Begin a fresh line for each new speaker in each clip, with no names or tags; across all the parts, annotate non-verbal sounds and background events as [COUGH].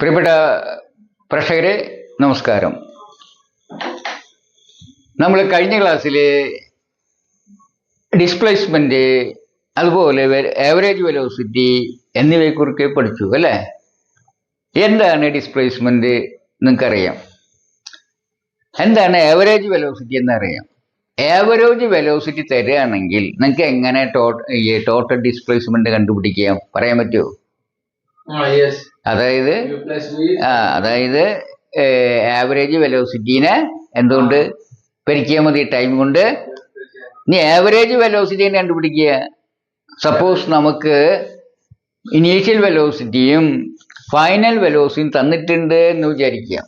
പ്രിയപ്പെട്ട പ്രേക്ഷകരെ നമസ്കാരം നമ്മൾ കഴിഞ്ഞ ക്ലാസ്സിൽ ഡിസ്പ്ലേസ്മെൻറ്റ് അതുപോലെ ആവറേജ് വെലോസിറ്റി എന്നിവയെക്കുറിച്ച് പഠിച്ചു അല്ലേ എന്താണ് ഡിസ്പ്ലേസ്മെൻറ്റ് നിങ്ങൾക്കറിയാം എന്താണ് ആവറേജ് വെലോസിറ്റി എന്നറിയാം ആവറേജ് വെലോസിറ്റി തരുകയാണെങ്കിൽ നിങ്ങൾക്ക് എങ്ങനെ ടോട്ടൽ ഡിസ്പ്ലേസ്മെന്റ് കണ്ടുപിടിക്കാം പറയാൻ പറ്റുമോ അതായത് ആ അതായത് ആവറേജ് വെലോസിറ്റീനെ എന്തുകൊണ്ട് പെരിക്കിയാൽ മതി ടൈം കൊണ്ട് ഇനി ആവറേജ് വെലോസിറ്റീനെ കണ്ടുപിടിക്കുക സപ്പോസ് നമുക്ക് ഇനീഷ്യൽ വെലോസിറ്റിയും ഫൈനൽ വെലോസിറ്റിയും തന്നിട്ടുണ്ട് എന്ന് വിചാരിക്കുക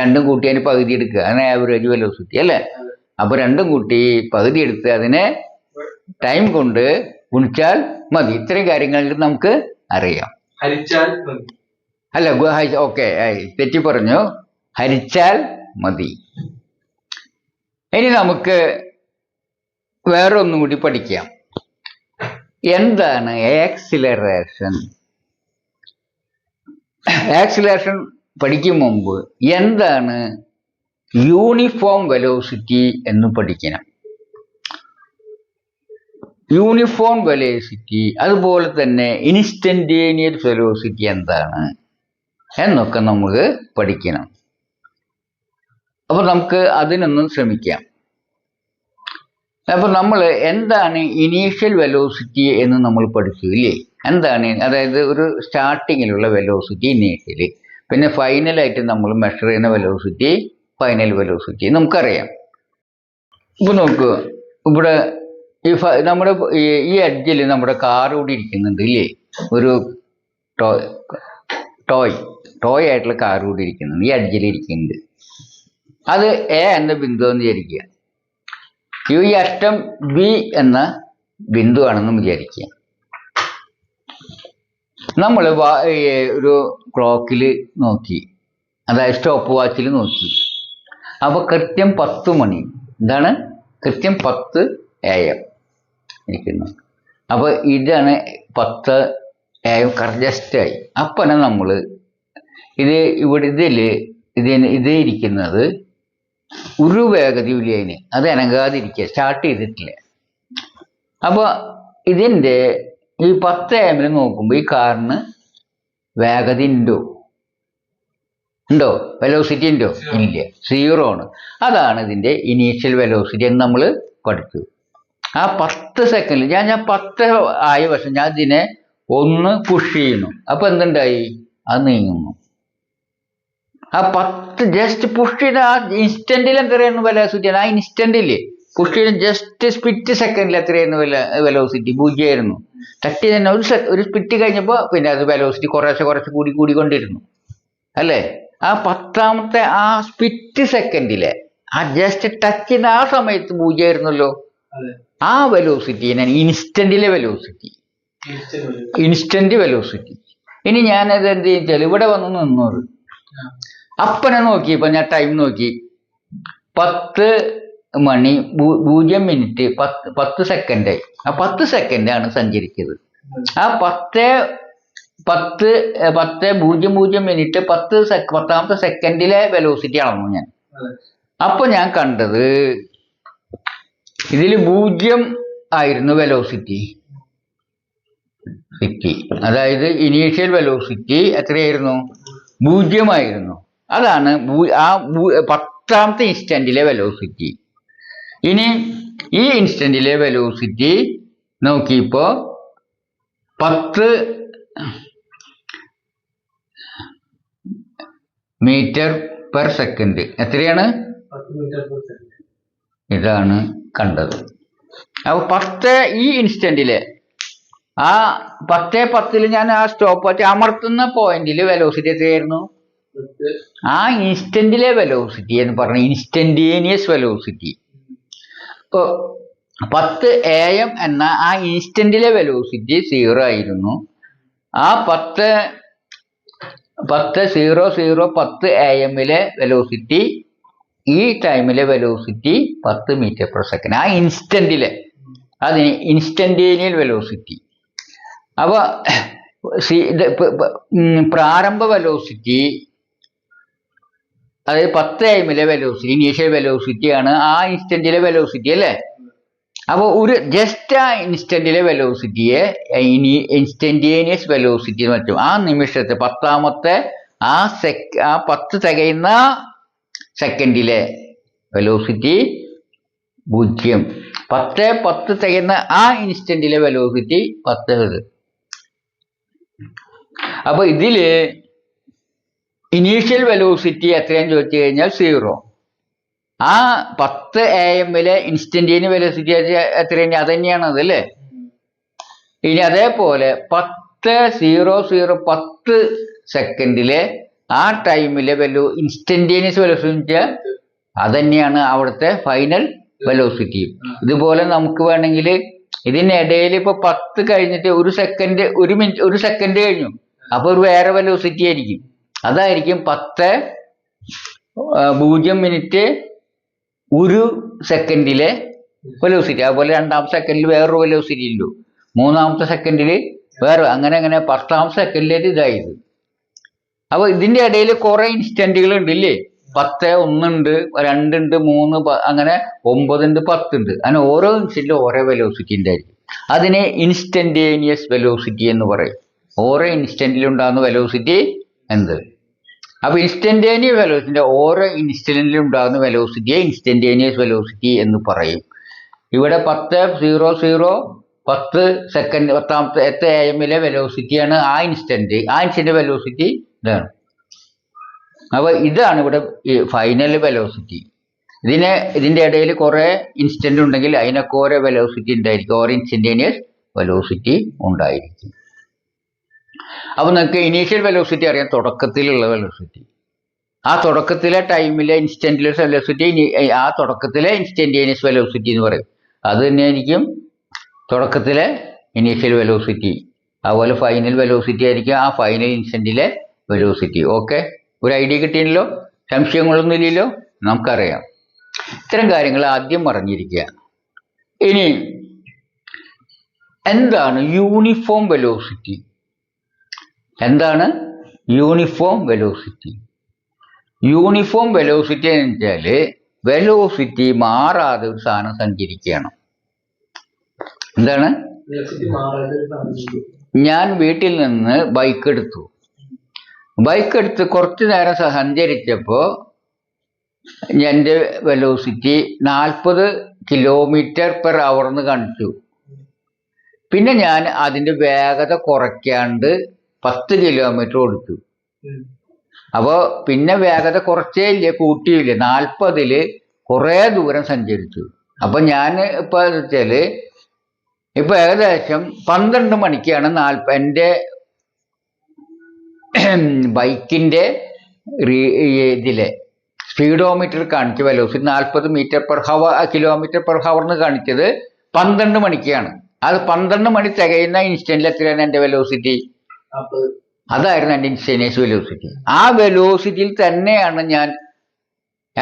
രണ്ടും കൂട്ടി അതിന് പകുതി എടുക്കുക അതിന് ആവറേജ് വെലോസിറ്റി അല്ലേ അപ്പൊ രണ്ടും കൂട്ടി പകുതി എടുത്ത് അതിനെ ടൈം കൊണ്ട് ഗുണിച്ചാൽ മതി ഇത്രയും കാര്യങ്ങളിൽ നമുക്ക് അറിയാം ഹരിച്ചാൽ മതി അല്ല ഓക്കെ തെറ്റി പറഞ്ഞു ഹരിച്ചാൽ മതി ഇനി നമുക്ക് ഒന്നും കൂടി പഠിക്കാം എന്താണ് ആക്സിലറേഷൻ ആക്സിലറേഷൻ പഠിക്കും മുമ്പ് എന്താണ് യൂണിഫോം വെലോസിറ്റി എന്ന് പഠിക്കണം യൂണിഫോം വെലോസിറ്റി അതുപോലെ തന്നെ ഇൻസ്റ്റന്റേനിയൽ വെലോസിറ്റി എന്താണ് എന്നൊക്കെ നമുക്ക് പഠിക്കണം അപ്പോൾ നമുക്ക് അതിനൊന്നും ശ്രമിക്കാം അപ്പോൾ നമ്മൾ എന്താണ് ഇനീഷ്യൽ വെലോസിറ്റി എന്ന് നമ്മൾ പഠിച്ചു ഇല്ലേ എന്താണ് അതായത് ഒരു സ്റ്റാർട്ടിങ്ങിലുള്ള വെലോസിറ്റി ഇനീഷ്യൽ പിന്നെ ഫൈനലായിട്ട് നമ്മൾ മെഷർ ചെയ്യുന്ന വെലോസിറ്റി ഫൈനൽ വെലോസിറ്റി നമുക്കറിയാം ഇപ്പോൾ നോക്കുക ഇവിടെ ഈ നമ്മുടെ ഈ അഡ്ജിൽ നമ്മുടെ കാർ കൂടി ഇരിക്കുന്നുണ്ട് ഇല്ലേ ഒരു ടോയ് ടോയ് ടോയ് ആയിട്ടുള്ള കാർ കൂടി ഇരിക്കുന്നുണ്ട് ഈ അഡ്ജിൽ ഇരിക്കുന്നുണ്ട് അത് എ എന്ന ബിന്ദു എന്ന് വിചാരിക്കുക ഈ അറ്റം ബി എന്ന ബിന്ദു ആണെന്നും വിചാരിക്കുക നമ്മൾ ഒരു ക്ലോക്കിൽ നോക്കി അതായത് സ്റ്റോപ്പ് വാച്ചിൽ നോക്കി അപ്പൊ കൃത്യം പത്ത് മണി എന്താണ് കൃത്യം പത്ത് എ എം നിൽക്കുന്നു അപ്പോൾ ഇതാണ് പത്ത് കർജസ്റ്റായി അപ്പന നമ്മൾ ഇത് ഇവിടെ ഇതിൽ ഇതിന് ഇത് ഇരിക്കുന്നത് ഒരു വേഗതയില്ല അതിന് അത് അനങ്ങാതിരിക്കുക സ്റ്റാർട്ട് ചെയ്തിട്ടില്ല അപ്പോൾ ഇതിൻ്റെ ഈ പത്ത് എമ്മിൽ നോക്കുമ്പോൾ ഈ കാറിന് വേഗത ഉണ്ടോ ഉണ്ടോ വെലോസിറ്റി ഉണ്ടോ ഇല്ല സീറോ ആണ് അതാണ് ഇതിൻ്റെ ഇനീഷ്യൽ വെലോസിറ്റി എന്ന് നമ്മൾ പഠിച്ചു ആ പത്ത് സെക്കൻഡ് ഞാൻ ഞാൻ പത്ത് ആയ പക്ഷെ ഞാൻ ഇതിനെ ഒന്ന് പുഷ് ചെയ്യുന്നു അപ്പൊ എന്തുണ്ടായി അത് നീങ്ങുന്നു ആ പത്ത് ജസ്റ്റ് പുഷ് ചെയ്ത ആ ഇൻസ്റ്റന്റിൽ എത്രയായിരുന്നു വെലോസിറ്റി ആ ഇൻസ്റ്റന്റിൽ പുഷ് ചെയ്ത ജസ്റ്റ് സ്പിറ്റ് സെക്കൻഡിൽ എത്രയായിരുന്നു വെല വെലോസിറ്റി പൂജ്യമായിരുന്നു തട്ടി തന്നെ ഒരു ഒരു സ്പിറ്റ് കഴിഞ്ഞപ്പോൾ പിന്നെ അത് വെലോസിറ്റി കുറേശ്ശെ കുറച്ച് കൂടി കൂടിക്കൊണ്ടിരുന്നു അല്ലേ ആ പത്താമത്തെ ആ സ്പിറ്റ് സെക്കൻഡിലെ ആ ജസ്റ്റ് ടച്ച് ചെയ്ത ആ സമയത്ത് പൂജ്യമായിരുന്നല്ലോ ആ വെലോസിറ്റിനെ ഇൻസ്റ്റന്റിലെ വെലോസിറ്റി ഇൻസ്റ്റന്റ് വെലോസിറ്റി ഇനി ഞാനത് എന്ത് ചെയ്യിച്ചാൽ ഇവിടെ വന്ന് നിന്നോളു അപ്പനെ നോക്കി ഇപ്പൊ ഞാൻ ടൈം നോക്കി പത്ത് മണി പൂജ്യം മിനിറ്റ് പത്ത് പത്ത് സെക്കൻഡായി ആ പത്ത് സെക്കൻഡാണ് സഞ്ചരിക്കുന്നത് ആ പത്ത് പത്ത് പത്ത് പൂജ്യം പൂജ്യം മിനിറ്റ് പത്ത് പത്താമത്തെ സെക്കൻഡിലെ വെലോസിറ്റി അളന്നു ഞാൻ അപ്പൊ ഞാൻ കണ്ടത് ഇതിൽ പൂജ്യം ആയിരുന്നു വെലോസിറ്റി സിറ്റി അതായത് ഇനീഷ്യൽ വെലോസിറ്റി എത്രയായിരുന്നു പൂജ്യമായിരുന്നു അതാണ് ആ പത്താമത്തെ ഇൻസ്റ്റന്റിലെ വെലോസിറ്റി ഇനി ഈ ഇൻസ്റ്റന്റിലെ വെലോസിറ്റി നോക്കിയപ്പോ പത്ത് മീറ്റർ പെർ സെക്കൻഡ് എത്രയാണ് ഇതാണ് കണ്ടത് അപ്പൊ പത്ത് ഈ ഇൻസ്റ്റന്റില് ആ പത്ത് പത്തിൽ ഞാൻ ആ സ്റ്റോപ്പ് വാച്ച് അമർത്തുന്ന പോയിന്റിൽ വെലോസിറ്റി എത്രയായിരുന്നു ആ ഇൻസ്റ്റന്റിലെ വെലോസിറ്റി എന്ന് പറഞ്ഞ ഇൻസ്റ്റന്റേനിയസ് വെലോസിറ്റി ഇപ്പോൾ പത്ത് എ എം എന്ന ആ ഇൻസ്റ്റന്റിലെ വെലോസിറ്റി സീറോ ആയിരുന്നു ആ പത്ത് പത്ത് സീറോ സീറോ പത്ത് എ എമ്മിലെ വെലോസിറ്റി ഈ ടൈമിലെ വെലോസിറ്റി പത്ത് മീറ്റർ പെർ സെക്കൻഡ് ആ ഇൻസ്റ്റന്റിലെ അതിന് ഇൻസ്റ്റന്റേനിയൽ വെലോസിറ്റി അപ്പോൾ പ്രാരംഭ വെലോസിറ്റി അതായത് പത്ത് ടൈമിലെ വെലോസിറ്റി ഇനീഷ്യൽ വെലോസിറ്റി ആണ് ആ ഇൻസ്റ്റന്റിലെ വെലോസിറ്റി അല്ലേ അപ്പോൾ ഒരു ജസ്റ്റ് ആ ഇൻസ്റ്റന്റിലെ വെലോസിറ്റിയെ ഇനി ഇൻസ്റ്റന്റേനിയസ് വെലോസിറ്റി എന്ന് പറ്റും ആ നിമിഷത്തെ പത്താമത്തെ ആ സെക് ആ പത്ത് തികയുന്ന സെക്കൻഡിലെ വെലോസിറ്റി പൂജ്യം പത്ത് പത്ത് തികയുന്ന ആ ഇൻസ്റ്റന്റിലെ വെലോസിറ്റി പത്ത് അപ്പൊ ഇതില് ഇനീഷ്യൽ വെലോസിറ്റി എത്രയാന്ന് ചോദിച്ചു കഴിഞ്ഞാൽ സീറോ ആ പത്ത് എ എമ്മിലെ ഇൻസ്റ്റന്റിന് വെലോസിറ്റി എത്രയാണ് അത് തന്നെയാണ് അല്ലേ ഇനി അതേപോലെ പത്ത് സീറോ സീറോ പത്ത് സെക്കൻഡിലെ ആ ടൈമിലെ വെലോ ഇൻസ്റ്റന്റേനിയസ് വെലോസിറ്റി വെച്ചാൽ അത് തന്നെയാണ് അവിടുത്തെ ഫൈനൽ വെലോസിറ്റിയും ഇതുപോലെ നമുക്ക് വേണമെങ്കിൽ ഇതിനിടയിൽ ഇപ്പൊ പത്ത് കഴിഞ്ഞിട്ട് ഒരു സെക്കൻഡ് ഒരു മിനിറ്റ് ഒരു സെക്കൻഡ് കഴിഞ്ഞു അപ്പൊ ഒരു വേറെ വെലോസിറ്റി ആയിരിക്കും അതായിരിക്കും പത്ത് പൂജ്യം മിനിറ്റ് ഒരു സെക്കൻഡിലെ വെലോസിറ്റി അതുപോലെ രണ്ടാമത്തെ സെക്കൻഡിൽ വേറൊരു വെലോസിറ്റി ഉണ്ടോ മൂന്നാമത്തെ സെക്കൻഡിൽ വേറെ അങ്ങനെ അങ്ങനെ പത്താമത്തെ സെക്കൻഡിലേക്ക് ഇതായത് അപ്പൊ ഇതിന്റെ ഇടയിൽ കുറെ ഇൻസ്റ്റന്റുകൾ ഉണ്ട് ഇല്ലേ പത്ത് ഒന്നുണ്ട് രണ്ടുണ്ട് മൂന്ന് അങ്ങനെ ഒമ്പതുണ്ട് പത്തുണ്ട് അങ്ങനെ ഓരോ ഇൻസ്റ്റന്റിലും ഓരോ വെലോസിറ്റി ഉണ്ടായിരിക്കും അതിനെ ഇൻസ്റ്റന്റേനിയസ് വെലോസിറ്റി എന്ന് പറയും ഓരോ ഇൻസ്റ്റന്റിലുണ്ടാകുന്ന വെലോസിറ്റി എന്ത് അപ്പോൾ ഇൻസ്റ്റന്റേനിയസ് വെലോസിറ്റി ഓരോ ഉണ്ടാകുന്ന വെലോസിറ്റിയെ ഇൻസ്റ്റന്റേനിയസ് വെലോസിറ്റി എന്ന് പറയും ഇവിടെ പത്ത് സീറോ സീറോ പത്ത് സെക്കൻഡ് പത്താമത്തെ എട്ട് എ എമ്മിലെ വെലോസിറ്റിയാണ് ആ ഇൻസ്റ്റന്റ് ആ ഇൻസ്റ്റന്റ് വെലോസിറ്റി ഇതാണ് അപ്പോൾ ഇതാണ് ഇവിടെ ഫൈനൽ വെലോസിറ്റി ഇതിനെ ഇതിന്റെ ഇടയിൽ കുറേ ഇൻസ്റ്റന്റ് ഉണ്ടെങ്കിൽ അതിനൊക്കെ ഓരോ വെലോസിറ്റി ഉണ്ടായിരിക്കും ഓരോ ഇൻസ്റ്റന്റേനിയസ് വെലോസിറ്റി ഉണ്ടായിരിക്കും അപ്പൊ നിങ്ങൾക്ക് ഇനീഷ്യൽ വെലോസിറ്റി അറിയാം തുടക്കത്തിലുള്ള വെലോസിറ്റി ആ തുടക്കത്തിലെ ടൈമിലെ ഇൻസ്റ്റന്റിലെ വെലോസിറ്റി ആ തുടക്കത്തിലെ ഇൻസ്റ്റന്റേനിയസ് വെലോസിറ്റി എന്ന് പറയും അത് തന്നെയായിരിക്കും തുടക്കത്തിലെ ഇനീഷ്യൽ വെലോസിറ്റി അതുപോലെ ഫൈനൽ വെലോസിറ്റി ആയിരിക്കും ആ ഫൈനൽ ഇൻസ്റ്റന്റിലെ വെലോസിറ്റി ഓക്കെ ഒരു ഐഡിയ കിട്ടിയില്ലല്ലോ സംശയങ്ങളൊന്നും ഇല്ലല്ലോ നമുക്കറിയാം ഇത്തരം കാര്യങ്ങൾ ആദ്യം പറഞ്ഞിരിക്കുക ഇനി എന്താണ് യൂണിഫോം വെലോസിറ്റി എന്താണ് യൂണിഫോം വെലോസിറ്റി യൂണിഫോം വെലോസിറ്റി എന്ന് വെച്ചാൽ വെലോസിറ്റി മാറാതെ ഒരു സാധനം സഞ്ചരിക്കുകയാണ് എന്താണ് ഞാൻ വീട്ടിൽ നിന്ന് ബൈക്ക് എടുത്തു ബൈക്ക് എടുത്ത് കുറച്ച് നേരം സഞ്ചരിച്ചപ്പോൾ എൻ്റെ വെലോസിറ്റി നാൽപ്പത് കിലോമീറ്റർ പെർ അവർ എന്ന് കാണിച്ചു പിന്നെ ഞാൻ അതിൻ്റെ വേഗത കുറയ്ക്കാണ്ട് പത്ത് കിലോമീറ്റർ ഓടിച്ചു അപ്പോൾ പിന്നെ വേഗത കുറച്ചേ ഇല്ല കൂട്ടിയില്ല നാൽപ്പതിൽ കുറേ ദൂരം സഞ്ചരിച്ചു അപ്പം ഞാൻ ഇപ്പോൾ വെച്ചാൽ ഇപ്പോൾ ഏകദേശം പന്ത്രണ്ട് മണിക്കാണ് നാൽപ്പ എൻ്റെ [CLEARS THROAT] ബൈക്കിൻ്റെ ഇതിലെ സ്പീഡോമീറ്റർ കാണിച്ച വെലോസിറ്റി നാൽപ്പത് metre per hour kilometre per hour എന്ന് കാണിച്ചത് പന്ത്രണ്ട് മണിക്കാണ് അത് പന്ത്രണ്ട് മണി തികയുന്ന ഇൻസ്റ്റൻറ്റിൽ എത്രയാണ് എൻ്റെ വെലോസിറ്റി അതായിരുന്നു എൻ്റെ ഇൻസ്റ്റനേഴ്സ് വെലോസിറ്റി ആ വെലോസിറ്റിയിൽ തന്നെയാണ് ഞാൻ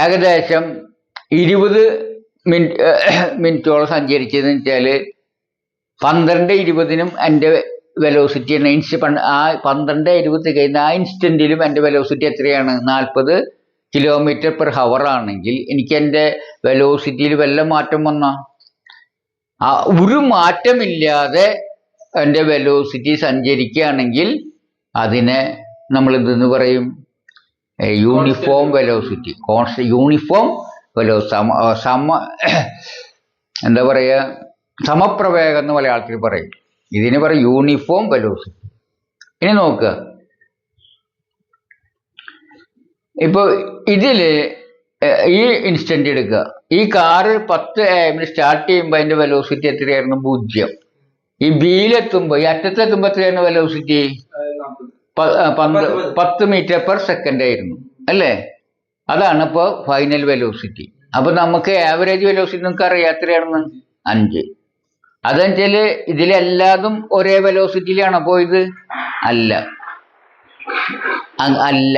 ഏകദേശം ഇരുപത് മിനിറ്റ് മിനിറ്റോളം സഞ്ചരിച്ചതെന്ന് വെച്ചാൽ പന്ത്രണ്ട് ഇരുപതിനും എൻ്റെ വെലോസിറ്റി എന്ന ഇൻസ്റ്റ് ആ പന്ത്രണ്ട് ഇരുപത്തി കഴിഞ്ഞ ആ ഇൻസ്റ്റൻറ്റിലും എൻ്റെ വെലോസിറ്റി എത്രയാണ് നാൽപ്പത് കിലോമീറ്റർ പെർ ഹവർ ആണെങ്കിൽ എനിക്ക് എൻ്റെ വെലോസിറ്റിയിൽ വല്ല മാറ്റം വന്ന ആ ഒരു മാറ്റമില്ലാതെ എൻ്റെ വെലോസിറ്റി സഞ്ചരിക്കുകയാണെങ്കിൽ അതിനെ നമ്മൾ ഇതെന്ന് പറയും യൂണിഫോം വെലോസിറ്റി കോൺസ് യൂണിഫോം വെലോ സമ സമ [COUGHS] എന്താ പറയുക സമപ്രവേഗം എന്ന് മലയാളത്തിൽ പറയും ഇതിന് പറ യൂണിഫോം വെലോസിറ്റി ഇനി നോക്കുക ഇപ്പോൾ ഇതില് ഈ ഇൻസ്റ്റന്റ് എടുക്കുക ഈ കാറ് പത്ത് എമ്മിന് സ്റ്റാർട്ട് ചെയ്യുമ്പോൾ അതിന്റെ വെലോസിറ്റി എത്രയായിരുന്നു പൂജ്യം ഈ ബിയിലെത്തുമ്പോൾ ഈ അറ്റത്തെത്തുമ്പോൾ എത്രയായിരുന്നു വെലോസിറ്റി പത്ത് മീറ്റർ പെർ സെക്കൻഡ് ആയിരുന്നു അല്ലേ അതാണ് ഇപ്പോൾ ഫൈനൽ വെലോസിറ്റി അപ്പോൾ നമുക്ക് ആവറേജ് വെലോസിറ്റി നമുക്ക് അറിയാം എത്രയാണെന്ന് അഞ്ച് അതെന്ന് വെച്ചാല് ഇതിലെല്ലാതും ഒരേ വെലോസിറ്റിയിലാണോ പോയത് അല്ല അല്ല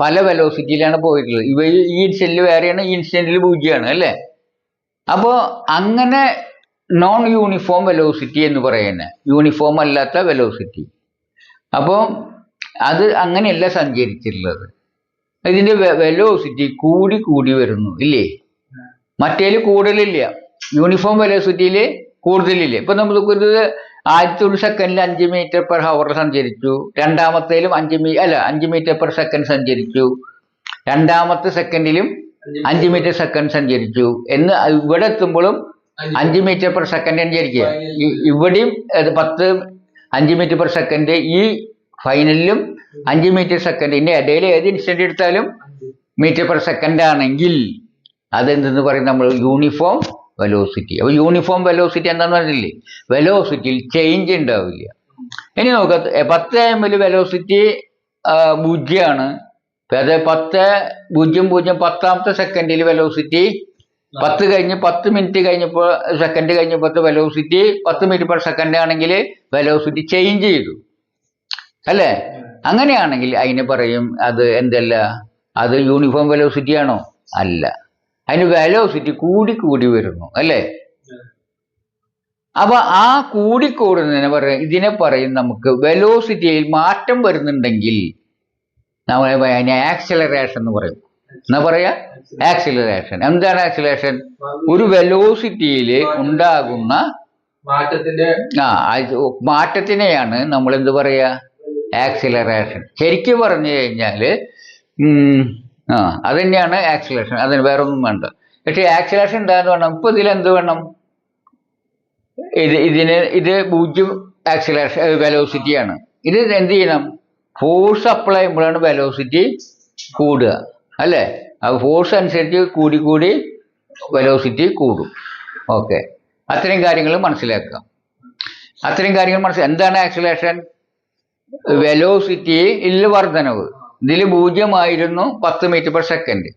പല വെലോസിറ്റിയിലാണ് പോയിട്ടുള്ളത് ഇവ ഈ ഇൻസ്റ്റന്റിൽ വേറെയാണ് ഈ ഇൻസ്റ്റന്റിൽ പൂജ്യമാണ് അല്ലേ അപ്പോൾ അങ്ങനെ നോൺ യൂണിഫോം വെലോസിറ്റി എന്ന് പറയുന്നത് യൂണിഫോം അല്ലാത്ത വെലോസിറ്റി അപ്പോൾ അത് അങ്ങനെയല്ല സഞ്ചരിച്ചിട്ടുള്ളത് ഇതിന്റെ വെലോസിറ്റി കൂടി കൂടി വരുന്നു ഇല്ലേ മറ്റേല് കൂടുതലില്ല യൂണിഫോം വെലോസിറ്റിയിൽ കൂടുതലില്ല ഇപ്പൊ നമ്മൾ ഒരു ആയിരത്തി ഒരു സെക്കൻഡിൽ അഞ്ച് മീറ്റർ പെർ ഹവർ സഞ്ചരിച്ചു രണ്ടാമത്തേലും അഞ്ച് മീ അല്ല അഞ്ച് മീറ്റർ പെർ സെക്കൻഡ് സഞ്ചരിച്ചു രണ്ടാമത്തെ സെക്കൻഡിലും അഞ്ച് മീറ്റർ സെക്കൻഡ് സഞ്ചരിച്ചു എന്ന് ഇവിടെ എത്തുമ്പോഴും അഞ്ച് മീറ്റർ പെർ സെക്കൻഡ് സഞ്ചരിക്കുക ഇവിടെയും പത്ത് അഞ്ച് മീറ്റർ പെർ സെക്കൻഡ് ഈ ഫൈനലിലും അഞ്ച് മീറ്റർ സെക്കൻഡ് ഇനി ഇടയിൽ ഏത് ഇൻസ്റ്റന്റ് എടുത്താലും മീറ്റർ പെർ സെക്കൻഡ് ആണെങ്കിൽ അതെന്തെന്ന് പറയും നമ്മൾ യൂണിഫോം വെലോസിറ്റി അപ്പോൾ യൂണിഫോം വെലോസിറ്റി എന്താന്ന് പറഞ്ഞില്ലേ വെലോസിറ്റിയിൽ ചേഞ്ച് ഉണ്ടാവില്ല ഇനി നോക്ക പത്ത് എം എൽ വെലോസിറ്റി പൂജ്യമാണ് അത് പത്ത് പൂജ്യം പൂജ്യം പത്താമത്തെ സെക്കൻഡിൽ വെലോസിറ്റി പത്ത് കഴിഞ്ഞ് പത്ത് മിനിറ്റ് കഴിഞ്ഞപ്പോൾ സെക്കൻഡ് കഴിഞ്ഞപ്പോൾ വെലോസിറ്റി പത്ത് മിനിറ്റ് പെർ സെക്കൻഡ് ആണെങ്കിൽ വെലോസിറ്റി ചേഞ്ച് ചെയ്തു അല്ലേ അങ്ങനെയാണെങ്കിൽ അതിന് പറയും അത് എന്തല്ല അത് യൂണിഫോം വെലോസിറ്റി ആണോ അല്ല അതിന് വെലോസിറ്റി കൂടി കൂടി വരുന്നു അല്ലേ അപ്പൊ ആ കൂടിക്കൂടുന്നതിനെ പറയാം ഇതിനെ പറയും നമുക്ക് വെലോസിറ്റിയിൽ മാറ്റം വരുന്നുണ്ടെങ്കിൽ നമ്മൾ അതിനെ ആക്സിലറേഷൻ എന്ന് പറയും എന്നാ പറയാ ആക്സിലറേഷൻ എന്താണ് ആക്സിലറേഷൻ ഒരു വെലോസിറ്റിയിൽ ഉണ്ടാകുന്ന മാറ്റത്തിന്റെ ആ മാറ്റത്തിനെയാണ് നമ്മൾ എന്ത് പറയാ ആക്സിലറേഷൻ ശരിക്കും പറഞ്ഞു കഴിഞ്ഞാൽ ആ അത് തന്നെയാണ് ആക്സിലേഷൻ അതിന് വേറെ ഒന്നും വേണ്ട പക്ഷെ ആക്സിലേഷൻ എന്താന്ന് വേണം ഇപ്പൊ ഇതിൽ എന്ത് വേണം ഇത് ഇതിന് ഇത് പൂജ്യം ആക്സിലേഷൻ വെലോസിറ്റിയാണ് ഇത് എന്ത് ചെയ്യണം ഫോഴ്സ് അപ്ലൈ ചെയ്യുമ്പോഴാണ് വെലോസിറ്റി കൂടുക അല്ലേ ആ ഫോഴ്സ് അനുസരിച്ച് കൂടി കൂടി വെലോസിറ്റി കൂടും ഓക്കെ അത്രയും കാര്യങ്ങൾ മനസ്സിലാക്കുക അത്രയും കാര്യങ്ങൾ മനസ്സിലാക്കാം എന്താണ് ആക്സിലേഷൻ ഇല്ല വർധനവ് ഇതിൽ പൂജ്യമായിരുന്നു പത്ത് മീറ്റർ പെർ സെക്കൻഡ്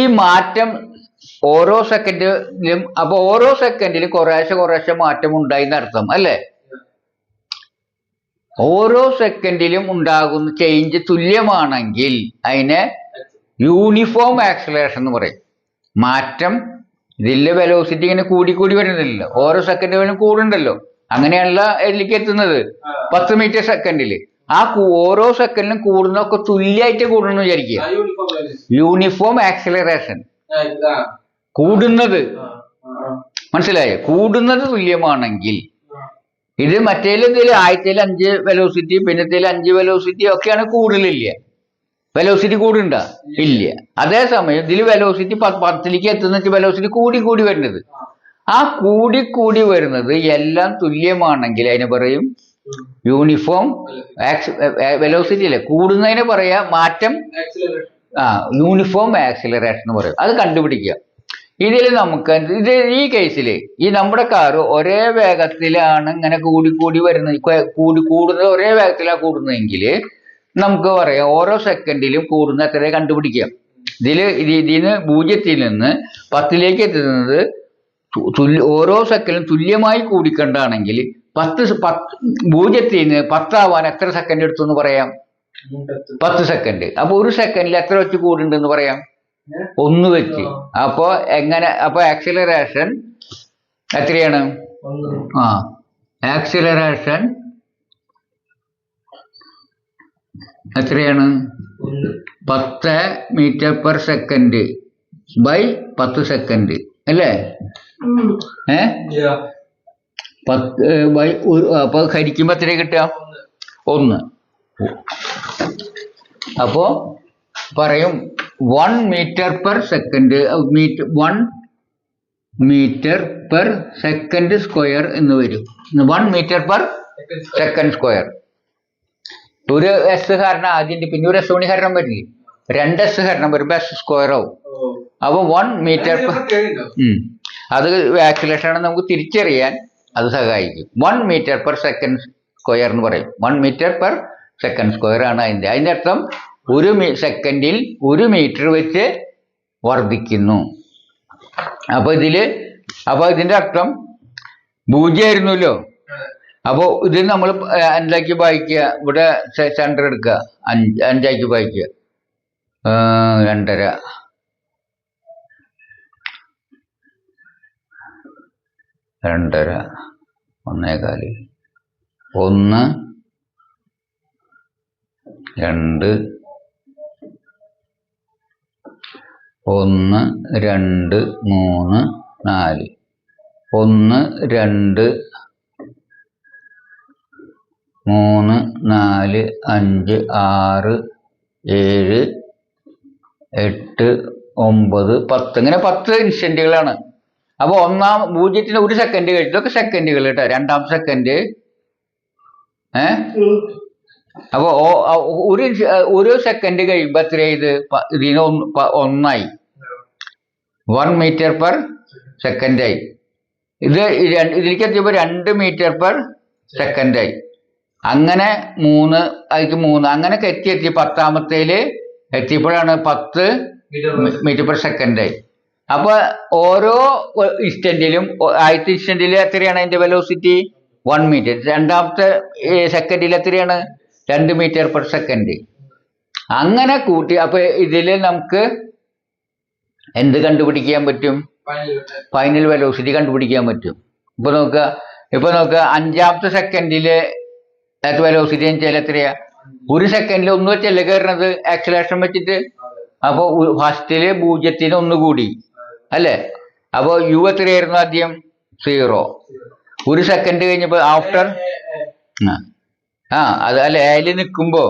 ഈ മാറ്റം ഓരോ സെക്കൻഡിലും അപ്പൊ ഓരോ സെക്കൻഡിൽ കുറേശ്ശെ കുറേശ്ശെ മാറ്റം ഉണ്ടായി എന്നർത്ഥം അല്ലേ ഓരോ സെക്കൻഡിലും ഉണ്ടാകുന്ന ചേഞ്ച് തുല്യമാണെങ്കിൽ അതിനെ യൂണിഫോം ആക്സലേഷൻ എന്ന് പറയും മാറ്റം ഇതിലെ വെലോസിറ്റി ഇങ്ങനെ കൂടി കൂടി വരുന്നില്ലല്ലോ ഓരോ സെക്കൻഡിലും കൂടുണ്ടല്ലോ അങ്ങനെയല്ല ഇതിലേക്ക് എത്തുന്നത് പത്ത് മീറ്റർ സെക്കൻഡിൽ ആ ഓരോ സെക്കൻഡിലും കൂടുന്നൊക്കെ തുല്യായിട്ട് കൂടണം വിചാരിക്കുക യൂണിഫോം ആക്സിലറേഷൻ കൂടുന്നത് മനസ്സിലായോ കൂടുന്നത് തുല്യമാണെങ്കിൽ ഇത് മറ്റേതിൽ ആഴ്ചയിൽ അഞ്ച് വെലോസിറ്റി പിന്നത്തേൽ അഞ്ച് വെലോസിറ്റി ഒക്കെയാണ് കൂടുതലില്ല വെലോസിറ്റി കൂടുണ്ട ഇല്ല അതേസമയം ഇതിൽ വെലോസിറ്റി പത്തിലേക്ക് എത്തുന്ന വെലോസിറ്റി കൂടി കൂടി വരുന്നത് ആ കൂടി കൂടി വരുന്നത് എല്ലാം തുല്യമാണെങ്കിൽ അതിനെ പറയും യൂണിഫോം വെലോസിറ്റി അല്ലേ കൂടുന്നതിനെ പറയാ മാറ്റം ആ യൂണിഫോം ആക്സിലറേഷൻ എന്ന് പറയും അത് കണ്ടുപിടിക്കുക ഇതിൽ നമുക്ക് ഇത് ഈ കേസിൽ ഈ നമ്മുടെ കാറ് ഒരേ വേഗത്തിലാണ് ഇങ്ങനെ കൂടി കൂടി വരുന്നത് കൂടി കൂടുന്നത് ഒരേ വേഗത്തിലാണ് കൂടുന്നതെങ്കിൽ നമുക്ക് പറയാം ഓരോ സെക്കൻഡിലും കൂടുന്ന എത്ര കണ്ടുപിടിക്കാം ഇതിൽ ഇതിന് പൂജ്യത്തിൽ നിന്ന് പത്തിലേക്ക് എത്തുന്നത് ഓരോ സെക്കൻഡിലും തുല്യമായി കൂടിക്കൊണ്ടാണെങ്കിൽ പത്ത് പത്ത് പൂജ്യത്തിൽ നിന്ന് പത്താവാൻ എത്ര സെക്കൻഡ് എടുത്തു എന്ന് പറയാം പത്ത് സെക്കൻഡ് അപ്പൊ ഒരു സെക്കൻഡിൽ എത്ര വെച്ച് എന്ന് പറയാം ഒന്ന് വെച്ച് അപ്പോ എങ്ങനെ അപ്പൊ ആക്സിലറേഷൻ എത്രയാണ് ആ ആക്സിലറേഷൻ എത്രയാണ് പത്ത് മീറ്റർ പെർ സെക്കൻഡ് ബൈ പത്ത് സെക്കൻഡ് അല്ലേ ഏ പത്ത് അപ്പൊ ഹരിക്കുമ്പോ എത്രയാ കിട്ടുക ഒന്ന് അപ്പോ പറയും one metre per second metre one metre per second square എന്ന് വരും one metre per second square ഒരു എസ് കാരണം ആദ്യം പിന്നെ ഒരു എസ് മണി കാരണം വരില്ലേ രണ്ട് എസ് കാരണം വരുമ്പോ എസ് സ്ക്വയർ ആവും അപ്പൊ വൺ മീറ്റർ അത് വാക്സിലേഷൻ ആണ് നമുക്ക് തിരിച്ചറിയാൻ അത് സഹായിക്കും one metre per second square എന്ന് പറയും one metre per second square ആണ് അതിൻ്റെ അതിൻ്റെ അർത്ഥം ഒരു മീ സെക്കൻഡിൽ ഒരു മീറ്റർ വെച്ച് വർദ്ധിക്കുന്നു അപ്പോൾ ഇതിൽ അപ്പോൾ ഇതിൻ്റെ അർത്ഥം പൂജ്യമായിരുന്നല്ലോ അപ്പോൾ ഇത് നമ്മൾ അഞ്ചാക്കി വായിക്കുക ഇവിടെ സെൻറ്റർ എടുക്കുക അഞ്ച് അഞ്ചാക്കി വായിക്കുക രണ്ടര രണ്ടര ഒന്നേകാല് ഒന്ന് രണ്ട് ഒന്ന് രണ്ട് മൂന്ന് നാല് ഒന്ന് രണ്ട് മൂന്ന് നാല് അഞ്ച് ആറ് ഏഴ് എട്ട് ഒമ്പത് പത്ത് ഇങ്ങനെ പത്ത് ഇൻസ്റ്റൻറ്റുകളാണ് അപ്പോൾ ഒന്നാം പൂജ്യത്തിന് ഒരു സെക്കൻഡ് കഴിച്ചതൊക്കെ സെക്കൻഡുകൾ കേട്ടോ രണ്ടാം സെക്കൻഡ് ഏ അപ്പോൾ ഒരു ഒരു സെക്കൻഡ് കഴിയുമ്പോ എത്ര ചെയ്ത് ഇതിന് ഒന്നായി വൺ മീറ്റർ പെർ സെക്കൻഡായി ഇത് ഇതിലേക്ക് എത്തിയപ്പോൾ രണ്ട് മീറ്റർ പെർ സെക്കൻഡായി അങ്ങനെ മൂന്ന് അതിക്ക് മൂന്ന് അങ്ങനെ എത്തി എത്തി പത്താമത്തേല് എത്തിയപ്പോഴാണ് പത്ത് മീറ്റർ പെർ സെക്കൻഡായി അപ്പൊ ഓരോ ഇൻസ്റ്റന്റിലും ആദ്യത്തെ ഇൻസ്റ്റന്റിൽ എത്രയാണ് അതിന്റെ വെലോസിറ്റി വൺ മീറ്റർ രണ്ടാമത്തെ സെക്കൻഡിൽ എത്രയാണ് രണ്ട് മീറ്റർ പെർ സെക്കൻഡ് അങ്ങനെ കൂട്ടി അപ്പൊ ഇതിൽ നമുക്ക് എന്ത് കണ്ടുപിടിക്കാൻ പറ്റും ഫൈനൽ വെലോസിറ്റി കണ്ടുപിടിക്കാൻ പറ്റും ഇപ്പൊ നോക്കുക ഇപ്പൊ നോക്കുക അഞ്ചാമത്തെ സെക്കൻഡില് വെലോസിറ്റി വെച്ചാൽ എത്രയാ ഒരു സെക്കൻഡിൽ ഒന്ന് വെച്ചല്ലേ കയറുന്നത് ആക്സലേഷൻ വെച്ചിട്ട് അപ്പോൾ ഫസ്റ്റില് പൂജ്യത്തിന് ഒന്ന് കൂടി അല്ലേ അപ്പോൾ യു എത്രയായിരുന്നു ആദ്യം സീറോ ഒരു സെക്കൻഡ് കഴിഞ്ഞപ്പോൾ ആഫ്റ്റർ ആ അത് അല്ലെ അതിൽ നിൽക്കുമ്പോൾ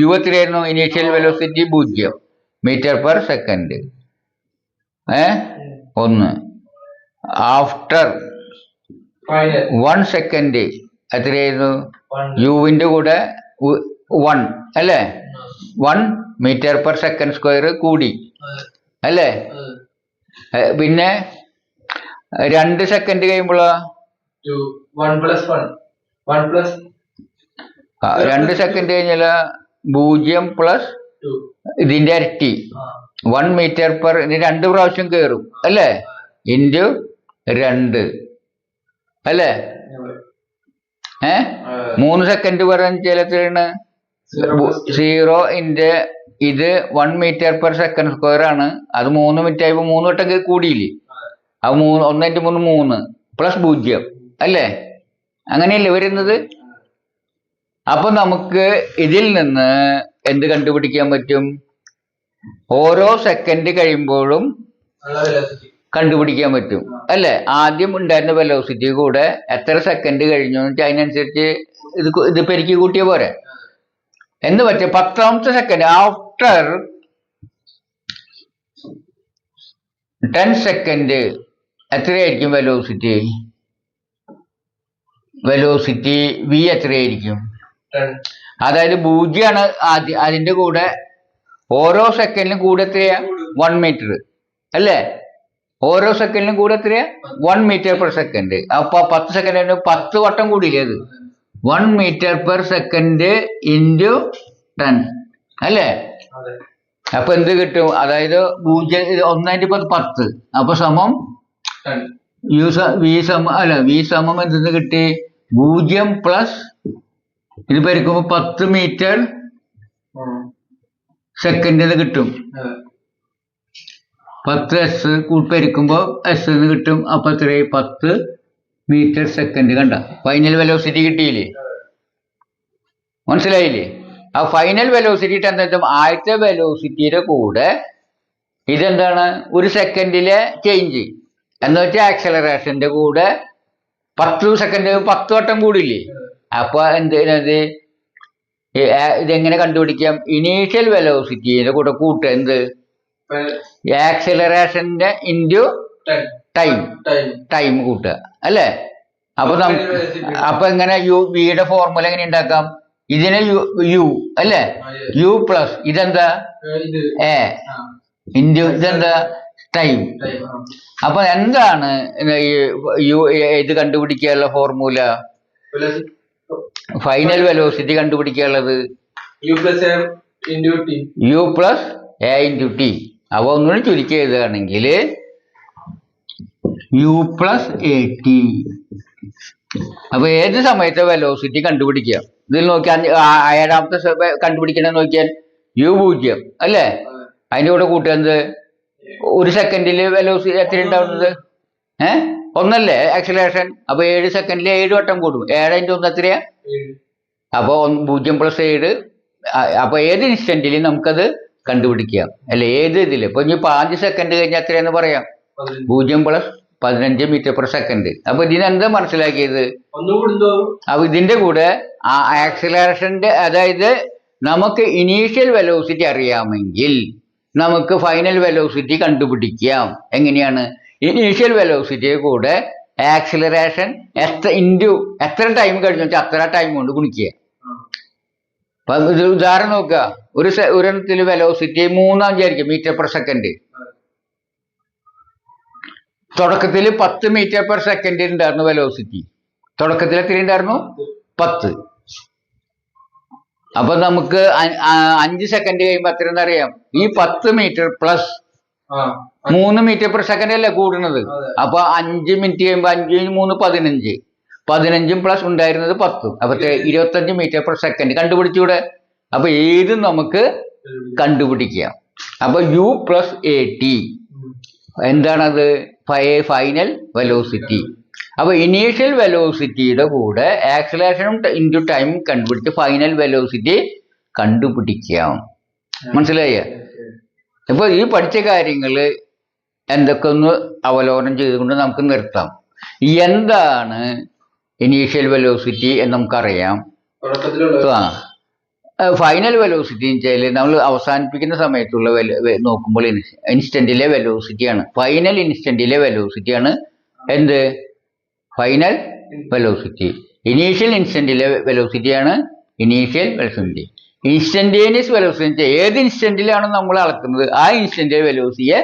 യു എത്രയായിരുന്നു ഇനീഷ്യൽ വെലോസിറ്റി പൂജ്യം മീറ്റർ പെർ സെക്കൻഡ് ഏ ഒന്ന് ആഫ്റ്റർ വൺ സെക്കൻഡ് എത്രയായിരുന്നു യുവിന്റെ കൂടെ വൺ അല്ലേ one metre per second square കൂടി അല്ലേ പിന്നെ രണ്ട് സെക്കൻഡ് കഴിയുമ്പോഴാ രണ്ട് സെക്കൻഡ് കഴിഞ്ഞാൽ പൂജ്യം പ്ലസ് ഇതിന്റെ ഇരട്ടി വൺ മീറ്റർ പെർ ഇത് രണ്ട് പ്രാവശ്യം കയറും അല്ലേ ഇൻറ്റു രണ്ട് അല്ലേ ഏ മൂന്ന് സെക്കൻഡ് പറഞ്ഞ ചിലത്തിലാണ് സീറോ ഇന്റെ ഇത് one metre per second square ആണ് അത് മൂന്ന് മിനിറ്റ് ആയപ്പോൾ മൂന്ന് വട്ടം കൂടിയില്ലേ അത് മൂന്ന് ഒന്നേറ്റ് മൂന്ന് മൂന്ന് പ്ലസ് പൂജ്യം അല്ലേ അങ്ങനെയല്ലേ വരുന്നത് അപ്പൊ നമുക്ക് ഇതിൽ നിന്ന് എന്ത് കണ്ടുപിടിക്കാൻ പറ്റും ഓരോ സെക്കൻഡ് കഴിയുമ്പോഴും കണ്ടുപിടിക്കാൻ പറ്റും അല്ലേ ആദ്യം ഉണ്ടായിരുന്ന വെലോസിറ്റി കൂടെ എത്ര സെക്കൻഡ് കഴിഞ്ഞു വെച്ചാൽ അതിനനുസരിച്ച് ഇത് ഇത് പെരുക്കി കൂട്ടിയ പോരെ എന്ന് വെച്ചാൽ പത്താമത്തെ സെക്കൻഡ് ആ ആഫ്റ്റർ ടെൻ സെക്കൻഡ് എത്രയായിരിക്കും വെലോസിറ്റി വെലോസിറ്റി വി എത്രയായിരിക്കും അതായത് പൂജ്യമാണ് ആദ്യം അതിന്റെ കൂടെ ഓരോ സെക്കൻഡിനും കൂടെ എത്രയാ വൺ മീറ്റർ അല്ലേ ഓരോ സെക്കൻഡിനും കൂടെ എത്രയാ വൺ മീറ്റർ പെർ സെക്കൻഡ് അപ്പൊ പത്ത് സെക്കൻഡ് പത്ത് വട്ടം കൂടിയില്ലേ അത് one metre per second into ten അല്ലേ അപ്പൊ എന്ത് കിട്ടും അതായത് പൂജ്യം ഒന്നായിട്ട് ഇപ്പൊ പത്ത് അപ്പൊ സമം യു വി സമ അല്ല വി സമം എന്തെന്ന് കിട്ടി പൂജ്യം പ്ലസ് ഇത് പരിക്കുമ്പോ പത്ത് മീറ്റർ സെക്കൻഡിൽ കിട്ടും പത്ത് എസ് കൂട്ടിപ്പരിക്കുമ്പോ എസ് എന്ന് കിട്ടും അപ്പൊ എത്രയായി പത്ത് മീറ്റർ സെക്കൻഡ് കണ്ട ഫൈനൽ വെലോസിറ്റി കിട്ടിയില്ലേ മനസ്സിലായില്ലേ ആ ഫൈനൽ വെലോസിറ്റി എന്താ ആദ്യത്തെ വെലോസിറ്റിയുടെ കൂടെ ഇതെന്താണ് ഒരു സെക്കൻഡിലെ ചേഞ്ച് എന്ന് വെച്ചാൽ ആക്സലറേഷൻ്റെ കൂടെ പത്ത് സെക്കൻഡ് പത്ത് വട്ടം കൂടില്ലേ അപ്പോൾ എന്തിനത് ഇതെങ്ങനെ കണ്ടുപിടിക്കാം ഇനീഷ്യൽ വെലോസിറ്റിയുടെ കൂടെ കൂട്ട് എന്ത് ആക്സലറേഷന്റെ ഇൻറ്റു ടൈം ടൈം കൂട്ടുക അല്ലേ അപ്പൊ നമുക്ക് അപ്പൊ എങ്ങനെ യു വിയുടെ ഫോർമുല എങ്ങനെ ഉണ്ടാക്കാം ഇതിനെ യു യു അല്ലേ യു പ്ലസ് ഇതെന്താ ഏ ഇൻഡ്യൂ ഇതെന്താ ടൈം അപ്പൊ എന്താണ് യു ഇത് കണ്ടുപിടിക്കാനുള്ള ഫോർമുല ഫൈനൽ വെലോസിറ്റി കണ്ടുപിടിക്കാനുള്ളത് U plus A into T അപ്പൊ ഒന്നുകൂടി ചുരുക്കി എഴുതുകയാണെങ്കിൽ യു പ്ലസ് എ ടി അപ്പൊ ഏത് സമയത്തെ വെലോസിറ്റി കണ്ടുപിടിക്കാം ഇതിൽ നോക്കിയാൽ ഏഴാമത്തെ കണ്ടുപിടിക്കണേ നോക്കിയാൽ യു പൂജ്യം അല്ലേ അതിന്റെ കൂടെ കൂട്ടിയത് ഒരു സെക്കൻഡിൽ വെലോസിറ്റി എത്ര ഉണ്ടാവുന്നത് ഏഹ് ഒന്നല്ലേ ആക്സിലേഷൻ അപ്പൊ ഏഴ് സെക്കൻഡിൽ ഏഴ് വട്ടം കൂടും ഏഴതിന്റെ ഒന്ന് എത്രയാ അപ്പോൾ പൂജ്യം പ്ലസ് ഏഴ് അപ്പോൾ ഏത് ഇൻസ്റ്റന്റിൽ നമുക്കത് കണ്ടുപിടിക്കാം അല്ലെ ഏത് ഇതിൽ ഇപ്പൊ ഇനി പാഞ്ച് സെക്കൻഡ് കഴിഞ്ഞാൽ എത്രയാന്ന് പറയാം പൂജ്യം പ്ലസ് പതിനഞ്ച് മീറ്റർ പെർ സെക്കൻഡ് അപ്പൊ ഇതിനെന്താ മനസ്സിലാക്കിയത് അപ്പൊ ഇതിന്റെ കൂടെ ആ ആക്സിലറേഷന്റെ അതായത് നമുക്ക് ഇനീഷ്യൽ വെലോസിറ്റി അറിയാമെങ്കിൽ നമുക്ക് ഫൈനൽ വെലോസിറ്റി കണ്ടുപിടിക്കാം എങ്ങനെയാണ് ഇനീഷ്യൽ വെലോസിറ്റിയെ കൂടെ ആക്സിലറേഷൻ എത്ര ഇൻറ്റു എത്ര ടൈം കഴിഞ്ഞു വെച്ചാൽ അത്ര ടൈം കൊണ്ട് ഗുണിക്കുക ഉദാഹരണം നോക്കുക ഒരു ഒരെണ്ണത്തിൽ വെലോസിറ്റി മൂന്നാം വിചാരിക്കും മീറ്റർ പെർ സെക്കൻഡ് തുടക്കത്തിൽ പത്ത് മീറ്റർ പെർ സെക്കൻഡ് ഉണ്ടായിരുന്നു വെലോസിറ്റി തുടക്കത്തിൽ എത്ര ഉണ്ടായിരുന്നു പത്ത് അപ്പൊ നമുക്ക് അഞ്ച് സെക്കൻഡ് കഴിയുമ്പോൾ എത്രയെന്ന് അറിയാം ഈ പത്ത് മീറ്റർ പ്ലസ് മൂന്ന് മീറ്റർ പെർ സെക്കൻഡ് അല്ലേ കൂടുന്നത് അപ്പൊ അഞ്ച് മിനിറ്റ് കഴിയുമ്പോ അഞ്ച് മൂന്ന് പതിനഞ്ച് പതിനഞ്ചും പ്ലസ് ഉണ്ടായിരുന്നത് പത്തും അപ്പൊ ഇരുപത്തഞ്ച് മീറ്റർ പെർ സെക്കൻഡ് കണ്ടുപിടിച്ചൂടെ അപ്പൊ ഏത് നമുക്ക് കണ്ടുപിടിക്കാം അപ്പൊ യു പ്ലസ് എ ടി എന്താണത് ഫൈനൽ വെലോസിറ്റി അപ്പോൾ ഇനീഷ്യൽ വെലോസിറ്റിയുടെ കൂടെ ആക്സിലേഷനും ഇൻറ്റു ടൈം കണ്ടുപിടിച്ച് ഫൈനൽ വെലോസിറ്റി കണ്ടുപിടിക്കാം മനസ്സിലായ ഇപ്പോൾ ഈ പഠിച്ച കാര്യങ്ങൾ എന്തൊക്കെ ഒന്ന് അവലോകനം ചെയ്തുകൊണ്ട് നമുക്ക് നിർത്താം എന്താണ് ഇനീഷ്യൽ വെലോസിറ്റി എന്ന് നമുക്കറിയാം ആ ഫൈനൽ വെലോസിറ്റി എന്ന് വെച്ചാൽ നമ്മൾ അവസാനിപ്പിക്കുന്ന സമയത്തുള്ള നോക്കുമ്പോൾ ഇൻസ്റ്റന്റിലെ വെലോസിറ്റിയാണ് ഫൈനൽ ഇൻസ്റ്റന്റിലെ വെലോസിറ്റിയാണ് എന്ത് ഫൈനൽ വെലോസിറ്റി ഇനീഷ്യൽ ഇൻസ്റ്റന്റിലെ വെലോസിറ്റിയാണ് ഇനീഷ്യൽ വെലോസിറ്റി ഇൻസ്റ്റന്റേനിയസ് വെലോസിറ്റി ഏത് ഇൻസ്റ്റന്റിലാണ് നമ്മൾ അളക്കുന്നത് ആ ഇൻസ്റ്റന്റിലെ വെലോസിറ്റിയെ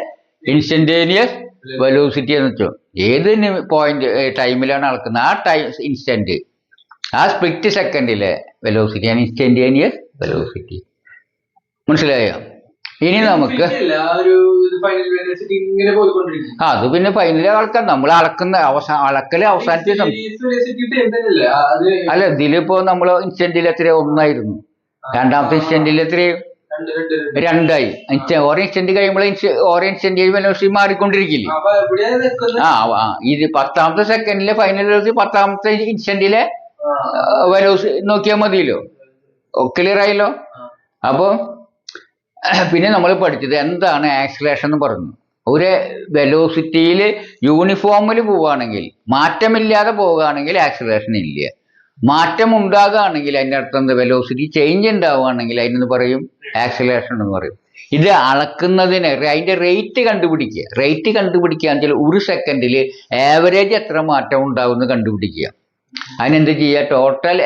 ഇൻസ്റ്റന്റേനിയസ് വെലോസിറ്റി എന്ന് വെച്ചോ ഏത് പോയിന്റ് ടൈമിലാണ് അളക്കുന്നത് ആ ടൈം ഇൻസ്റ്റന്റ് ആ സ്പ്ലിറ്റ് സെക്കൻഡിലെ വെലോസിറ്റി ആണ് ഇൻസ്റ്റന്റേനിയസ് വെലോസിറ്റി മനസ്സിലായോ ഇനി നമുക്ക് ആ അത് പിന്നെ ഫൈനലി അളക്കാം നമ്മൾ അളക്കുന്ന അവസാന അളക്കല് അവസാനിച്ച് അല്ല ഇതിലിപ്പോ നമ്മൾ ഇൻസ്റ്റന്റിൽ എത്ര ഒന്നായിരുന്നു രണ്ടാമത്തെ ഇൻസ്റ്റന്റിൽ എത്രയും രണ്ടായി ഓരോ ഇൻസ്റ്റന്റ് കഴിയുമ്പോൾ ഓരോ ഇൻസ്റ്റന്റ് വെലോസിറ്റി മാറിക്കൊണ്ടിരിക്കില്ലേ ആ ഇത് പത്താമത്തെ സെക്കൻഡിലെ ഫൈനൽ പത്താമത്തെ ഇൻസ്റ്റന്റിലെ വരവ് നോക്കിയാൽ മതിയല്ലോ ക്ലിയർ ആയല്ലോ അപ്പോ പിന്നെ നമ്മൾ പഠിച്ചത് എന്താണ് ആക്സിലേഷൻ എന്ന് പറഞ്ഞു ഒരു വെലോസിറ്റിയിൽ യൂണിഫോമിൽ പോവുകയാണെങ്കിൽ മാറ്റമില്ലാതെ പോവുകയാണെങ്കിൽ ആക്സിലേഷൻ ഇല്ല മാറ്റം ഉണ്ടാകുകയാണെങ്കിൽ അതിൻ്റെ അർത്ഥം എന്താ വെലോസിറ്റി ചേഞ്ച് ഉണ്ടാവുകയാണെങ്കിൽ അതിനെന്ന് പറയും ആക്സിലേഷൻ എന്ന് പറയും ഇത് അളക്കുന്നതിന് അതിൻ്റെ റേറ്റ് കണ്ടുപിടിക്കുക റേറ്റ് കണ്ടുപിടിക്കുകയാണെങ്കിൽ ഒരു സെക്കൻഡിൽ ആവറേജ് എത്ര മാറ്റം ഉണ്ടാവുമെന്ന് കണ്ടുപിടിക്കുക അതിനെന്ത് ചെയ്യുക ടോട്ടൽ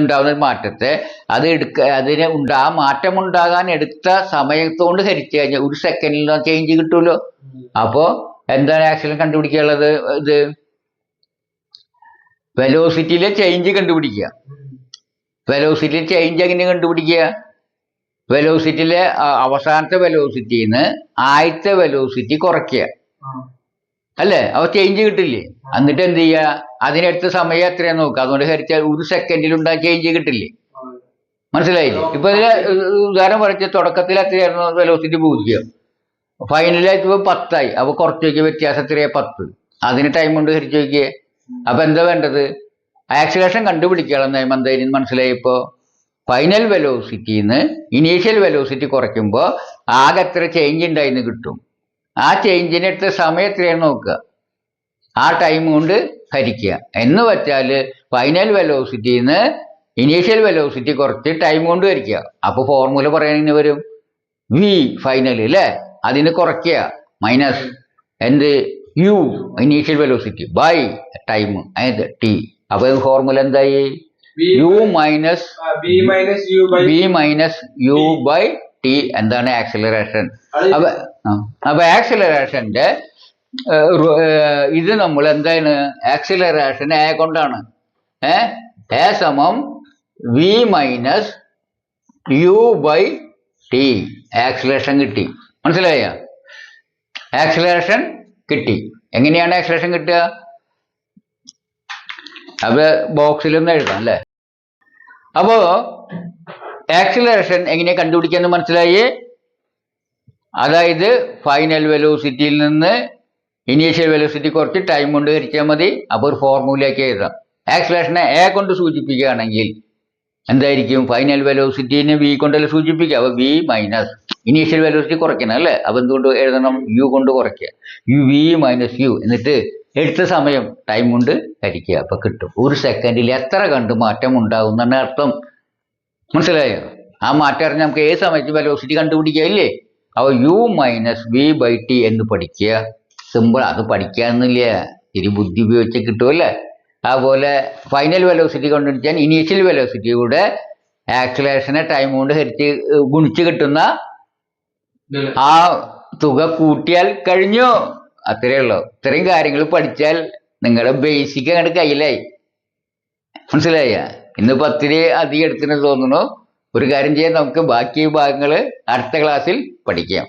ഉണ്ടാകുന്ന മാറ്റത്തെ അത് എടുക്ക അതിന് ഉണ്ട് ആ മാറ്റം ഉണ്ടാകാൻ എടുത്ത സമയത്തോണ്ട് ഹരിച്ചു കഴിഞ്ഞാൽ ഒരു സെക്കൻഡിൽ ചേഞ്ച് കിട്ടുമല്ലോ അപ്പോ എന്താണ് ആക്ച്വലി കണ്ടുപിടിക്കാനുള്ളത് ഇത് വെലോസിറ്റിയിലെ ചേഞ്ച് കണ്ടുപിടിക്കുക വെലോസിറ്റിയിലെ ചേഞ്ച് എങ്ങനെ കണ്ടുപിടിക്കുക വെലോസിറ്റിയിലെ അവസാനത്തെ വെലോസിറ്റിന്ന് നിന്ന് ആദ്യത്തെ വെലോസിറ്റി കുറയ്ക്കുക അല്ലേ അവ ചേഞ്ച് കിട്ടില്ലേ എന്നിട്ട് എന്ത് ചെയ്യുക അതിനടുത്ത സമയം എത്രയാ നോക്കുക അതുകൊണ്ട് ഹരിച്ചാൽ ഒരു സെക്കൻഡിലുണ്ടാ ചേഞ്ച് കിട്ടില്ലേ മനസ്സിലായില്ലേ ഇപ്പൊ ഇതിലെ ഉദാഹരണം പറഞ്ഞ തുടക്കത്തിൽ എത്രയായിരുന്നു വെലോസിറ്റി പൂജ്യം ഇപ്പൊ പത്തായി അപ്പൊ കുറച്ചേക്ക് വ്യത്യാസം എത്രയാ പത്ത് അതിന് ടൈം കൊണ്ട് ഹരിച്ചു നോക്കിയേ അപ്പൊ എന്താ വേണ്ടത് ആക്സിലേഷൻ കണ്ടുപിടിക്കണം നയം എന്തായാലും മനസ്സിലായപ്പോ ഫൈനൽ വെലോസിറ്റിന്ന് ഇനീഷ്യൽ വെലോസിറ്റി കുറയ്ക്കുമ്പോൾ ആകെ എത്ര ചേഞ്ച് ഉണ്ടായിന്ന് കിട്ടും ആ ചേഞ്ചിനെ എടുത്ത് സമയത്തിലാണ് നോക്കുക ആ ടൈം കൊണ്ട് ഹരിക്കുക എന്ന് വെച്ചാൽ ഫൈനൽ വെലോസിറ്റിയിൽ നിന്ന് ഇനീഷ്യൽ വെലോസിറ്റി കുറച്ച് ടൈം കൊണ്ട് ഹരിക്കുക അപ്പോൾ ഫോർമുല പറയുന്നതിന് വരും വി ഫൈനൽ അല്ലേ അതിന് കുറയ്ക്കുക മൈനസ് എന്ത് U initial velocity by time അതായത് ടി അപ്പോൾ ഫോർമുല എന്തായി U minus B minus U by T എന്താണ് ആക്സിലറേഷൻ അപ്പൊ അപ്പൊ ആക്സിലറേഷന്റെ ഇത് നമ്മൾ എന്താണ് ആക്സിലറേഷൻ എ കൊണ്ടാണ് ഏ എ സമം V minus U by T acceleration കിട്ടി മനസ്സിലായ ആക്സിലേഷൻ കിട്ടി എങ്ങനെയാണ് ആക്സിലേഷൻ കിട്ടുക അപ്പോൾ ബോക്സിലൊന്നും എഴുതാം അല്ലേ അപ്പോൾ ആക്സിലറേഷൻ എങ്ങനെ കണ്ടുപിടിക്കാന്ന് മനസ്സിലായി അതായത് ഫൈനൽ വെലോസിറ്റിയിൽ നിന്ന് ഇനീഷ്യൽ വെലോസിറ്റി കുറച്ച് ടൈം കൊണ്ട് ഹരിച്ചാൽ മതി അപ്പോൾ ഒരു ഫോർമുലയൊക്കെ എഴുതാം ആക്സിലേഷനെ എ കൊണ്ട് സൂചിപ്പിക്കുകയാണെങ്കിൽ എന്തായിരിക്കും ഫൈനൽ വെലോസിറ്റിനെ വി കൊണ്ടല്ലേ സൂചിപ്പിക്കുക അപ്പൊ വി മൈനസ് ഇനീഷ്യൽ വെലോസിറ്റി കുറയ്ക്കണം അല്ലേ അപ്പൊ എന്തുകൊണ്ട് എഴുതണം യു കൊണ്ട് കുറയ്ക്കുക യു വി മൈനസ് യു എന്നിട്ട് എടുത്ത സമയം ടൈം കൊണ്ട് ഹരിക്കുക അപ്പോൾ കിട്ടും ഒരു സെക്കൻഡിൽ എത്ര കണ്ട് മാറ്റം ഉണ്ടാവും എന്നാണ് അർത്ഥം മനസ്സിലായോ ആ മാറ്റം അറിഞ്ഞ് നമുക്ക് ഏത് സമയത്ത് വെലോസിറ്റി കണ്ടുപിടിക്കുക ഇല്ലേ അപ്പോൾ U minus V by T എന്ന് പഠിക്കുക സിമ്പിൾ അത് പഠിക്കാന്നില്ല ഇനി ബുദ്ധി ഉപയോഗിച്ച് കിട്ടുമല്ലേ അതുപോലെ ഫൈനൽ വെലോസിറ്റി കണ്ടുപിടിക്കാൻ ഇനീഷ്യൽ വെലോസിറ്റി കൂടെ ആക്സലേഷനെ ടൈം കൊണ്ട് ഹരിച്ച് ഗുണിച്ച് കിട്ടുന്ന ആ തുക കൂട്ടിയാൽ കഴിഞ്ഞു അത്രയേ ഉള്ളൂ ഇത്രയും കാര്യങ്ങൾ പഠിച്ചാൽ നിങ്ങളുടെ ബേസിക് അങ്ങോട്ട് കയ്യിലായി മനസ്സിലായ ഇന്ന് പത്തില് അധികം എടുത്തിട്ട് തോന്നുന്നു ഒരു കാര്യം ചെയ്യാൻ നമുക്ക് ബാക്കി ഭാഗങ്ങൾ അടുത്ത ക്ലാസ്സിൽ പഠിക്കാം